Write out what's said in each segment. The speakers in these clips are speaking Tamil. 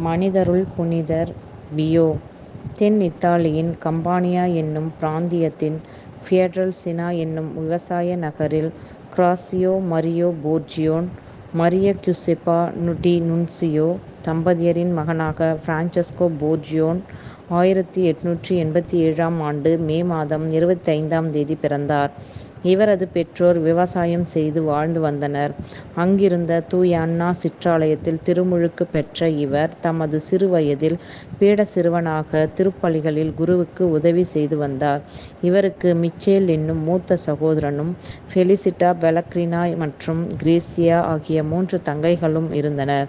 மனிதருள் புனிதர் பியோ தென் இத்தாலியின் கம்பானியா என்னும் பிராந்தியத்தின் பியட்ரெல்சினா என்னும் விவசாய நகரில் Grazio Mario Forgione Maria Giuseppa Di Nunzio தம்பதியரின் மகனாக பிரான்செஸ்கோ போர்ஜியோன் ஆயிரத்தி எட்நூற்றி எண்பத்தி ஏழாம் ஆண்டு மே மாதம் இருபத்தைந்தாம் தேதி பிறந்தார். இவரது பெற்றோர் விவசாயம் செய்து வாழ்ந்து வந்தனர். அங்கிருந்த தூய அன்னா சிற்றாலயத்தில் திருமுழுக்கு பெற்ற இவர் தமது சிறுவயதில் பீட சிறுவனாக திருப்பலிகளில் குருவுக்கு உதவி செய்து வந்தார். இவருக்கு மிச்சேல் என்னும் மூத்த சகோதரனும் ஃபெலிசிட்டா பெலக்ரினா மற்றும் கிரேசியா ஆகிய மூன்று தங்கைகளும் இருந்தனர்.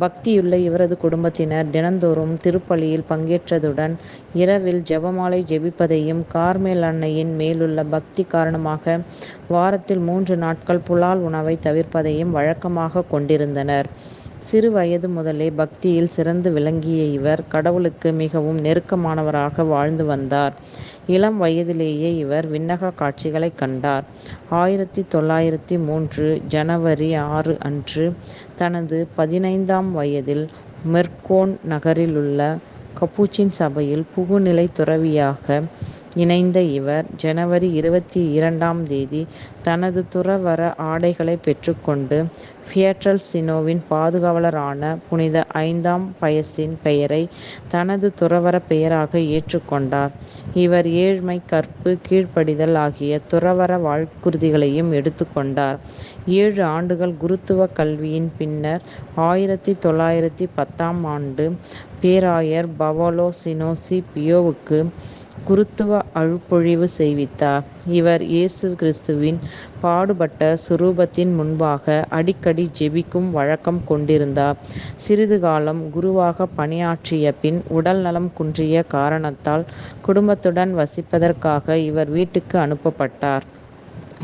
பக்தியுள்ள இவரது குடும்பத்தினர் தினந்தோறும் திருப்பலியில் பங்கேற்றதுடன் இரவில் ஜெபமாலை ஜெபிப்பதையும் கார்மேல் அன்னையின் மேலுள்ள பக்தி காரணமாக வாரத்தில் மூன்று நாட்கள் புலால் உணவை தவிர்ப்பதையும் வழக்கமாக கொண்டிருந்தனர். சிறு வயது முதலே பக்தியில் சிறந்து விளங்கிய இவர் கடவுளுக்கு மிகவும் நெருக்கமானவராக வாழ்ந்து வந்தார். இளம் வயதிலேயே இவர் விண்ணக காட்சிகளை கண்டார். ஆயிரத்து தொள்ளாயிரத்து மூன்று ஜனவரி ஆறு அன்று தனது பதினைந்தாம் வயதில் மெர்கோன் நகரிலுள்ள கப்புச்சின் சபையில் புகுநிலை துறவியாக இணைந்த இவர் ஜனவரி இருபத்தி இரண்டாம் தேதி தனது துறவற ஆடைகளை பெற்றுக்கொண்டு பியட்ரல் சினோவின் பாதுகாவலரான புனித ஐந்தாம் பயசின் பெயரை தனது துறவறப் பெயராக ஏற்றுக்கொண்டார். இவர் ஏழ்மை கற்பு கீழ்ப்படிதல் ஆகிய துறவற வாழ்க்குறுதிகளையும் எடுத்துக்கொண்டார் ஏழு ஆண்டுகள் குருத்துவக் கல்வியின் பின்னர் ஆயிரத்து தொள்ளாயிரத்து பத்தாம் ஆண்டு பேராயர் பவலோ சினோசி பியோவுக்கு குருத்துவ அழுப்பொழிவு செய்வித்தார். இவர் இயேசு கிறிஸ்துவின் பாடுபட்ட சுரூபத்தின் முன்பாக அடிக்கடி ஜெபிக்கும் வழக்கம் கொண்டிருந்தார். சிறிது காலம் குருவாக பணியாற்றிய பின் உடல் நலம் குன்றிய காரணத்தால் குடும்பத்துடன் வசிப்பதற்காக இவர் வீட்டுக்கு அனுப்பப்பட்டார்.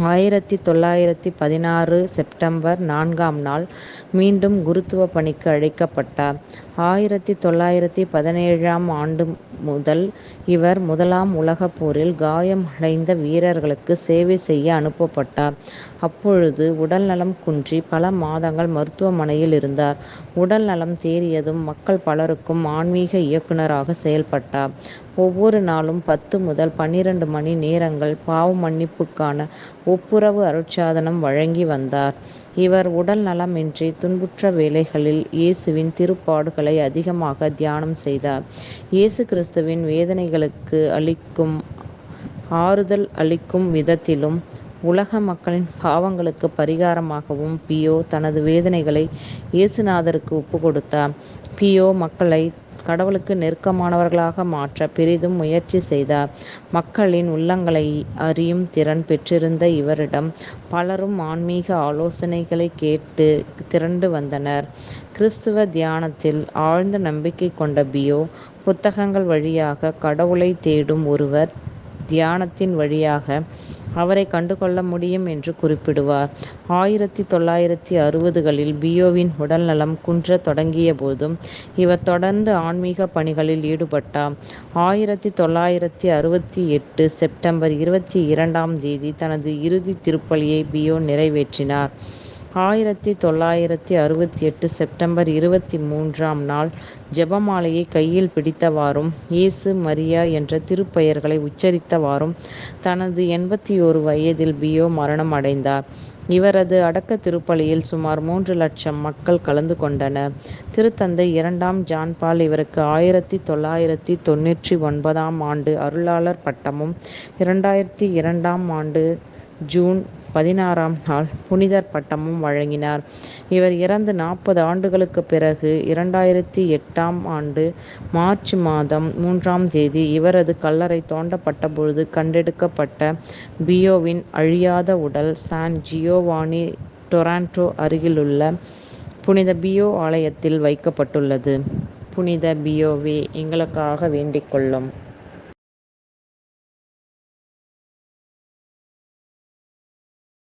ஆயிரத்தி தொள்ளாயிரத்தி பதினாறு செப்டம்பர் நான்காம் நாள் மீண்டும் குருத்துவ பணிக்கு அழைக்கப்பட்டார். ஆயிரத்தி தொள்ளாயிரத்தி பதினேழாம் ஆண்டு முதல் இவர் முதலாம் உலகப் போரில் காயம் அடைந்த வீரர்களுக்கு சேவை செய்ய அனுப்பப்பட்டார். அப்பொழுது உடல் நலம் குன்றி பல மாதங்கள் மருத்துவமனையில் இருந்தார். உடல் நலம் தேறியதும் மக்கள் பலருக்கும் ஆன்மீக இயக்குனராக செயல்பட்டார். ஒவ்வொரு நாளும் பத்து முதல் பன்னிரண்டு மணி நேரங்கள் பாவ மன்னிப்புக்கான ஒப்புரவு அருட்சாதனம் வழங்கி வந்தார். இவர் உடல் நலமின்றி துன்புற்ற வேளைகளில் இயேசுவின் திருப்பாடுகளை அதிகமாக தியானம் செய்தார். இயேசு கிறிஸ்துவின் வேதனைகளுக்கு அளிக்கும் ஆறுதல் அளிக்கும் விதத்திலும் உலக மக்களின் பாவங்களுக்கு பரிகாரமாகவும் பியோ தனது வேதனைகளை இயேசுநாதருக்கு ஒப்புக்கொடுத்தார் பியோ மக்களை கடவுளுக்கு நெருக்கமானவர்களாக மாற்ற பெரிதும் முயற்சி செய்தார். மக்களின் உள்ளங்களை அறியும் திறன் பெற்றிருந்த இவரிடம் பலரும் ஆன்மீக ஆலோசனைகளை கேட்டு திரண்டு வந்தனர். கிறிஸ்துவ தியானத்தில் ஆழ்ந்த நம்பிக்கை கொண்ட பியோ புத்தகங்கள் வழியாக கடவுளை தேடும் ஒருவர் தியானத்தின் வழியாக அவரை கண்டுகொள்ள முடியும் என்று குறிப்பிடுவார். ஆயிரத்தி தொள்ளாயிரத்தி அறுபதுகளில் பியோவின் உடல் நலம் தொடங்கிய தொடங்கியபோதும் இவர் தொடர்ந்து ஆன்மீக பணிகளில் ஈடுபட்டார். ஆயிரத்தி தொள்ளாயிரத்தி அறுபத்தி எட்டு செப்டம்பர் இருபத்தி இரண்டாம் தேதி தனது இறுதி திருப்பலியை பியோ நிறைவேற்றினார். ஆயிரத்தி தொள்ளாயிரத்தி அறுபத்தி எட்டு செப்டம்பர் இருபத்தி மூன்றாம் நாள் ஜெபமாலையை கையில் பிடித்தவாறும் இயேசு மரியா என்ற திருப்பெயர்களை உச்சரித்தவாறும் தனது எண்பத்தொரு வயதில் பியோ மரணம் அடைந்தார். இவரது அடக்க திருப்பலியில் சுமார் மூன்று லட்சம் மக்கள் கலந்து கொண்டனர். திருத்தந்தை இரண்டாம் ஜான்பால் இவருக்கு ஆயிரத்தி தொள்ளாயிரத்தி தொன்னூற்றி ஒன்பதாம் ஆண்டு அருளாளர் பட்டமும் இரண்டாயிரத்தி இரண்டாம் ஆண்டு ஜூன் பதினாறாம் நாள் புனிதர் பட்டமும் வழங்கினார். இவர் இறந்து நாற்பது ஆண்டுகளுக்குப் பிறகு இரண்டாயிரத்தி எட்டாம் ஆண்டு மார்ச் மாதம் மூன்றாம் தேதி இவரது கல்லறை தோண்டப்பட்டபொழுது கண்டெடுக்கப்பட்ட பியோவின் அழியாத உடல் சான் ஜியோவானி டொராண்டோ அருகிலுள்ள புனித பியோ ஆலயத்தில் வைக்கப்பட்டுள்ளது. புனித பியோவே எங்களுக்காக வேண்டிக் கொள்ளும்.